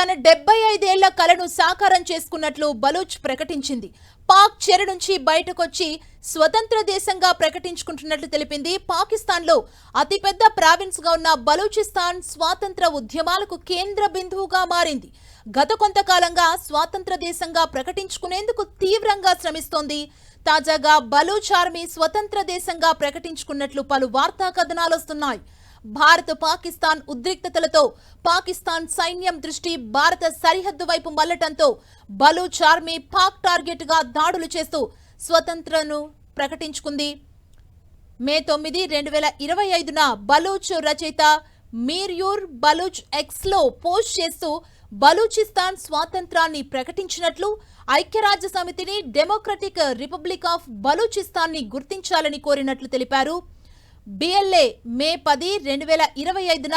తన డెబ్బై ఐదేళ్ళ కలను సాకారం చేసుకున్నట్లు బలూచ్ ప్రకటించింది. పాక్ చెర నుంచి బయటకొచ్చి స్వతంత్ర దేశంగా ప్రకటించుకుంటున్నట్లు తెలిపింది. పాకిస్తాన్లో అతిపెద్ద ప్రావిన్స్గా ఉన్న బలూచిస్తాన్ స్వాతంత్ర ఉద్యమాలకు కేంద్ర బిందువుగా మారింది. గత కొంతకాలంగా స్వాతంత్ర దేశంగా ప్రకటించుకునేందుకు తీవ్రంగా శ్రమిస్తోంది. తాజాగా బలూచ్ ఆర్మీ స్వతంత్ర దేశంగా ప్రకటించుకున్నట్లు పలు వార్తా కథనాలు వస్తున్నాయి భారత్ పాకిస్తాన్ ఉద్రిక్తతలతో పాకిస్తాన్ సైన్యం దృష్టి భారత సరిహద్దు వైపు మళ్ళటంతో బలూచ్ ఆర్మీ పాక్ టార్గెట్గా దాడులు చేస్తూ స్వతంత్రను ప్రకటించుకుంది. మే తొమ్మిది రెండు వేల ఇరవై ఐదున బలూచ్ రచయిత మీర్యూర్ బలూచ్ ఎక్స్లో పోస్ట్ చేస్తూ బలూచిస్తాన్ స్వాతంత్రాన్ని ప్రకటించినట్లు ఐక్యరాజ్య సమితిని డెమోక్రటిక్ రిపబ్లిక్ ఆఫ్ బలూచిస్తాన్ని గుర్తించాలని కోరినట్లు తెలిపారు. బిఎల్ఏ మే పది రెండు వేల ఇరవై ఐదున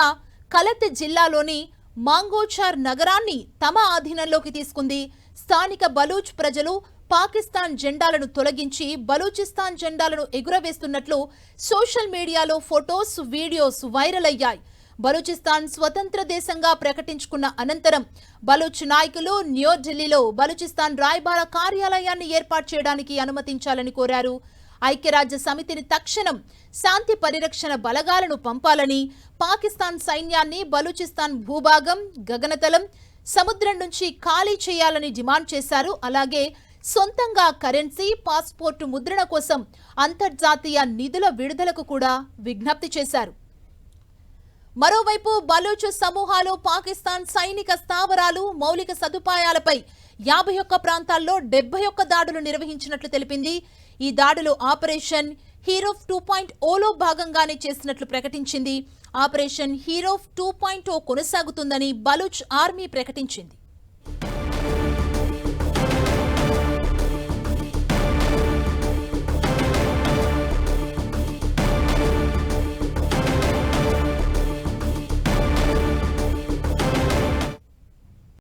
కలత్ జిల్లాలోని మాంగోచార్ నగరాన్ని తమ ఆధీనంలోకి తీసుకుంది. స్థానిక బలూచ్ ప్రజలు పాకిస్తాన్ జెండాలను తొలగించి బలూచిస్తాన్ జెండాలను ఎగురవేస్తున్నట్లు సోషల్ మీడియాలో ఫొటోస్ వీడియోస్ వైరల్ అయ్యాయి. బలూచిస్తాన్ స్వతంత్ర దేశంగా ప్రకటించుకున్న అనంతరం బలూచ్ నాయకులు న్యూఢిల్లీలో బలూచిస్తాన్ రాయబార కార్యాలయాన్ని ఏర్పాటు చేయడానికి అనుమతించాలని కోరారు. ఐక్యరాజ్య సమితిని తక్షణం శాంతి పరిరక్షణ బలగాలను పంపాలని పాకిస్తాన్ సైన్యాన్ని బలూచిస్తాన్ భూభాగం గగనతలం సముద్రం నుంచి ఖాళీ చేయాలని డిమాండ్ చేశారు. అలాగే సొంతంగా కరెన్సీ పాస్పోర్టు ముద్రణ కోసం అంతర్జాతీయ నిధుల విడుదలకు కూడా విజ్ఞప్తి చేశారు. మరోవైపు బలూచ్ సమూహాలు పాకిస్తాన్ సైనిక స్థావరాలు మౌలిక సదుపాయాలపై యాభై ఒక్క ప్రాంతాల్లో డెబ్బై ఒక్క దాడులు నిర్వహించినట్లు తెలిపింది. ఈ దాడులు ఆపరేషన్ హీరోఫ్ టూ పాయింట్ ఓలో భాగంగానే చేసినట్లు ప్రకటించింది. Operation Herof two point O కొనసాగుతుందని బలూచ్ ఆర్మీ ప్రకటించింది.